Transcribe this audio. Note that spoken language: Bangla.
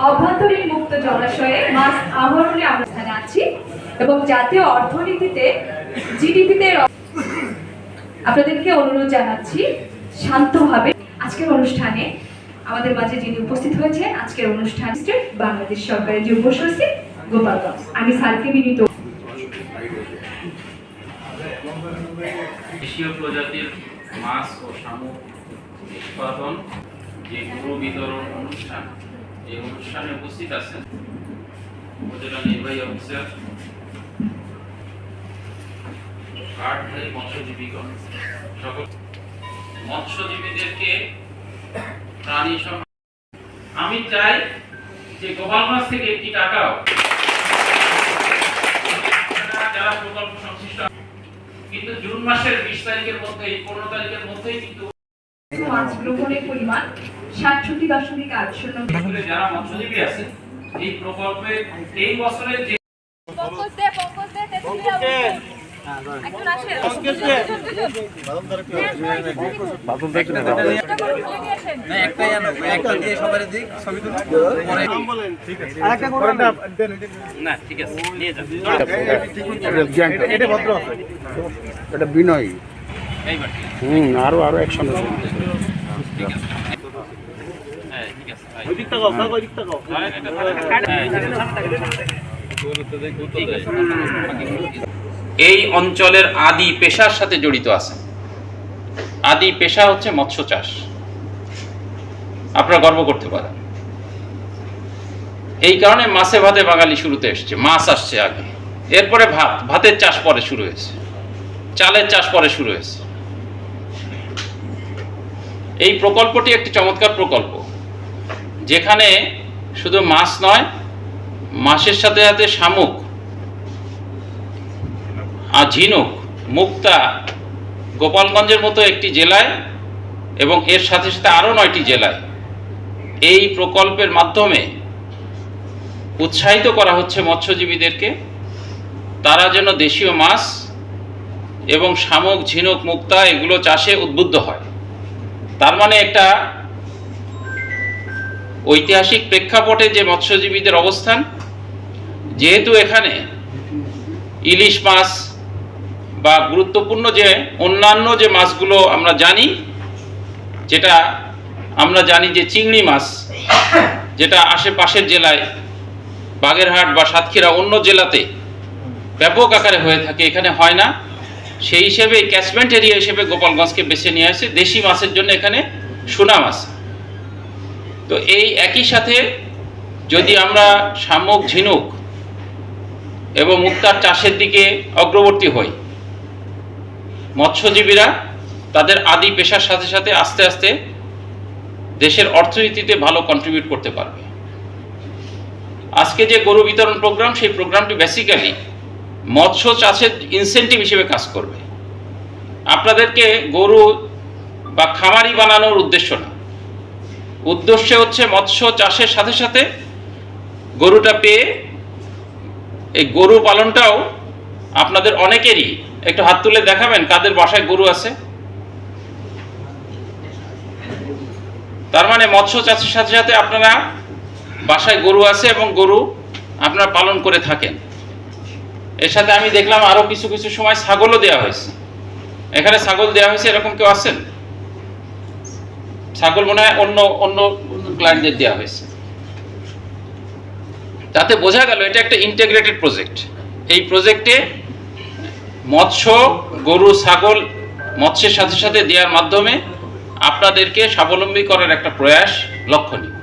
অভ্যন্তরীণ মুক্ত জলাশয়ে মাছ আহরণে আমরা স্থানে আছি এবং জাতীয় অর্থনীতিতে জিডিপিতে আপনাদেরকে অনুরোধ জানাচ্ছি শান্তভাবে আজকের অনুষ্ঠানে আমাদের মাঝে যিনি উপস্থিত হয়েছেন, আজকের অনুষ্ঠান বাংলাদেশ সরকারের যুব সচিব গোপালগঞ্জ আমি স্যারকে বিনীত প্রজাতির মাছ ও শামুক উৎপাদন যে গুরু বিতরণ অনুষ্ঠান এই অনুষ্ঠানে উপস্থিত আছেন উপজেলা নির্বাহী অফিসার মৎস্যজীবীগণ, সকল মৎস্যজীবীদেরকে প্রাণী আমি চাই যে গোপালগঞ্জ থেকে একটি টাকাও যারা প্রকল্প সংশ্লিষ্ট কিন্তু জুন মাসের বিশ তারিখের মধ্যেই পনেরো তারিখের মধ্যেই কিন্তু মাছ গ্রহণের পরিমাণ সাতষট্টি দশমিক আট শূন্য যারা মৎস্যজীবী আছে এই প্রকল্পে এই বছরের যে পঙ্কজ দে পঙ্কজ দে তেতুলিয়া একজন আসে। না একটাই আনো একটা দিয়ে সবার দিক ছবি তুলো। পরে না ঠিক আছে নিয়ে যান এটা বিনয়। হুম আরও আরও একসঙ্গে এই অঞ্চলের আদি পেশার সাথে জড়িত আছে। আদি পেশা হচ্ছে মৎস্য চাষ। আপনারা গর্ব করতে পারেন। এই কারণে মাছে ভাতে বাঙালি শুরুতে এসছে। মাছ আসছে আগে। এরপরে ভাত। ভাতের চাষ পরে শুরু হয়েছে। চালের চাষ পরে শুরু হয়েছে। এই প্রকল্পটি একটি চমৎকার প্রকল্প। যেখানে শুধু মাছ নয়, মাছের সাথে সাথে শামুক আর ঝিনুক মুক্তা গোপালগঞ্জের মতো একটি জেলায় এবং এর সাথে সাথে আরও নয়টি জেলায় এই প্রকল্পের মাধ্যমে উৎসাহিত করা হচ্ছে মৎস্যজীবীদেরকে। তারা যেন দেশীয় মাছ এবং শামুক, ঝিনুক, মুক্তা এগুলো চাষে উদ্বুদ্ধ হয়। তার মানে একটা ঐতিহাসিক প্রেক্ষাপটে যে মৎস্যজীবীদের অবস্থান, যেহেতু এখানে ইলিশ মাছ বা গুরুত্বপূর্ণ যে অন্যান্য যে মাছগুলো আমরা জানি, যেটা আমরা জানি যে চিংড়ি মাছ, যেটা আশেপাশের জেলায় বাগেরহাট বা সাতক্ষীরা অন্য জেলাতে ব্যাপক আকারে হয়ে থাকে, এখানে হয় না। সেই হিসেবে ক্যাচমেন্ট এরিয়া হিসেবে গোপালগঞ্জকে বেছে নিয়ে আসে। দেশি মাছের জন্য এখানে সুনাম আছে তো এই একই সাথে যদি আমরা শামুক, ঝিনুক এবং মুক্তার চাষের দিকে অগ্রবর্তী হই, মৎস্যজীবীরা তাদের আদি পেশার সাথে সাথে আস্তে আস্তে দেশের অর্থনীতিতে ভালো কন্ট্রিবিউট করতে পারবে। আজকে যে গরু বিতরণ প্রোগ্রাম সেই প্রোগ্রামটি বেসিক্যালি মৎস্য চাষের ইনসেন্টিভ হিসেবে কাজ করবে। আপনাদেরকে গরু বা খামারি বানানোর উদ্দেশ্য না। উদ্দেশ্য হচ্ছে মৎস্য চাষের সাথে সাথে গরুটা পেয়ে এই গরু পালনটাও আপনাদের অনেকেরই একটু হাত তুলে দেখাবেন কাদের বাসায় গরু আছে। তার মানে মৎস্য চাষের সাথে সাথে আপনারা বাসায় গরু আছে এবং গরু আপনারা পালন করে থাকেন। এর সাথে আমি দেখলাম আরও কিছু কিছু সময় ছাগলও দেওয়া হয়েছে। এখানে ছাগল দেওয়া হয়েছে, এরকম কেউ আছেন? ছাগল মনে হয় অন্য অন্য ক্লায়েন্টদের দেওয়া হয়েছে। তাতে বোঝা গেল, এটা একটা ইন্টিগ্রেটেড প্রজেক্ট এই প্রজেক্টে মৎস্য, গরু, ছাগল মৎস্যের সাথে সাথে দেওয়ার মাধ্যমে আপনাদেরকে স্বাবলম্বী করার একটা প্রয়াস লক্ষণীয়।